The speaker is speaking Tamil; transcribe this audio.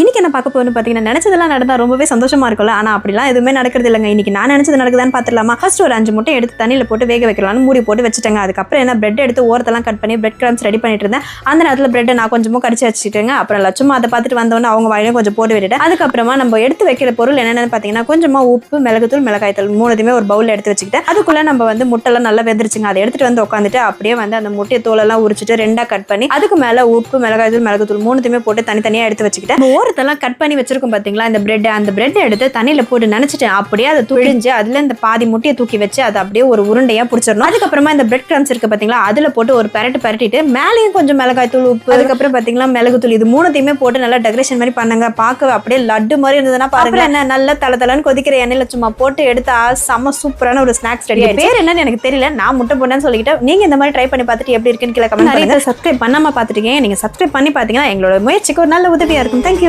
இன்றைக்கி என்ன பார்க்க போகணும்னு பார்த்தீங்கன்னா நினச்சதெல்லாம் நடந்தால் ரொம்பவே சந்தோஷமாக இருக்கும்ல. ஆனால் அப்படிலாம் எதுவுமே நடக்கிறது இல்லைங்க. இன்றைக்கி நான் நினச்சது நடக்குதான்னு பார்த்துலாமா ஃபர்ஸ்ட் ஒரு அஞ்சு முட்டை எடுத்து தண்ணியில் போட்டு வேக வைக்கலாம்னு மூடி போட்டு வச்சுட்டேங்க. அதுக்கப்புறம் என்ன பிரெட் எடுத்து ஓரத்தெல்லாம் கட் பண்ணி பிரெட் கிரம்ஸ் ரெடி பண்ணிட்டு இருந்தேன். அந்த நேரத்தில் பிரெட்டை நான் கொஞ்சமும் கடிச்சு வச்சுட்டேங்க. அப்புறம் லட்சமா அதை பார்த்துட்டு வந்தோன்னே அவங்க வாயிலையும் கொஞ்சம் போட்டு விட்டுட்டு அதுக்கப்புறமா நம்ம எடுத்து வைக்கிற பொருள் என்னென்னு பார்த்தீங்கன்னா கொஞ்சமாக உப்பு மிளகுத்தூள் மிளகாய்த்தூள் மூணுத்தையுமே ஒரு பவுலில் எடுத்து வச்சுக்கிட்டு அதுக்குள்ளே நம்ம வந்து முட்டைலாம் நல்லா வெந்துருச்சுங்க. அதை எடுத்துட்டு வந்து உட்காந்துட்டு அப்படியே வந்து அந்த முட்டையை தோலெல்லாம் உரிச்சிட்டு ரெண்டாக கட் பண்ணி அதுக்கு மேலே உப்பு மிளகாய்த்தூள் மிளகுத்தூள் மூணுத்தையுமே போட்டு தனித்தனியாக எடுத்து வச்சுக்கிட்டேன். ஓரத்தெல்லாம் கட் பண்ணி வச்சிருக்கோம் பாத்தீங்களா? இந்த பிரெட் அந்த பிரெட் எடுத்து தண்ணியில போட்டு நினைச்சிட்டு அப்படியே அதை துழிஞ்சு அதுல இந்த பாதி முட்டையை தூக்கி வச்சு அதை அப்படியே ஒரு உருண்டையா பிடிச்சிடணும். அதுக்கப்புறமா இந்த பிரெட் கிரம்ஸ் இருக்கு பாத்தீங்களா? அதுல போட்டு ஒரு பரட்டு பரட்டிட்டு மேலேயும் கொஞ்சம் மிளகாய் தூள் உப்பு அதுக்கப்புறம் பாத்தீங்களா மிளகு தூள் இது மூணுத்தையுமே போட்டு நல்லா டெக்கரேஷன் மாதிரி பண்ணுங்க. பார்க்க அப்படியே லட்டு மாதிரி இருந்ததுன்னா பாருங்க. என்ன நல்லா தல தலன்னு கொதிக்கிற எண்ணெயில சும்மா போட்டு எடுத்தா செம்ம சூப்பரான ஒரு ஸ்நாக்ஸ் ரெடி பேர் என்னன்னு எனக்கு தெரியல. நான் முட்டை போட்டேன்னு சொல்லிக்கிட்டு நீங்க இந்த மாதிரி ட்ரை பண்ணி பார்த்துட்டு எப்படி இருக்குன்னு கீழே கமெண்ட் நிறைய சப்ஸ்கிரைப் பண்ணாம பார்த்துட்டீங்க. நீங்க சப்ஸ்கிரைப் பண்ணி பாத்தீங்கன்னா எங்களோட முயற்சிக்கு ஒரு நல்ல உதவியா இருக்கும். தேங்க்யூ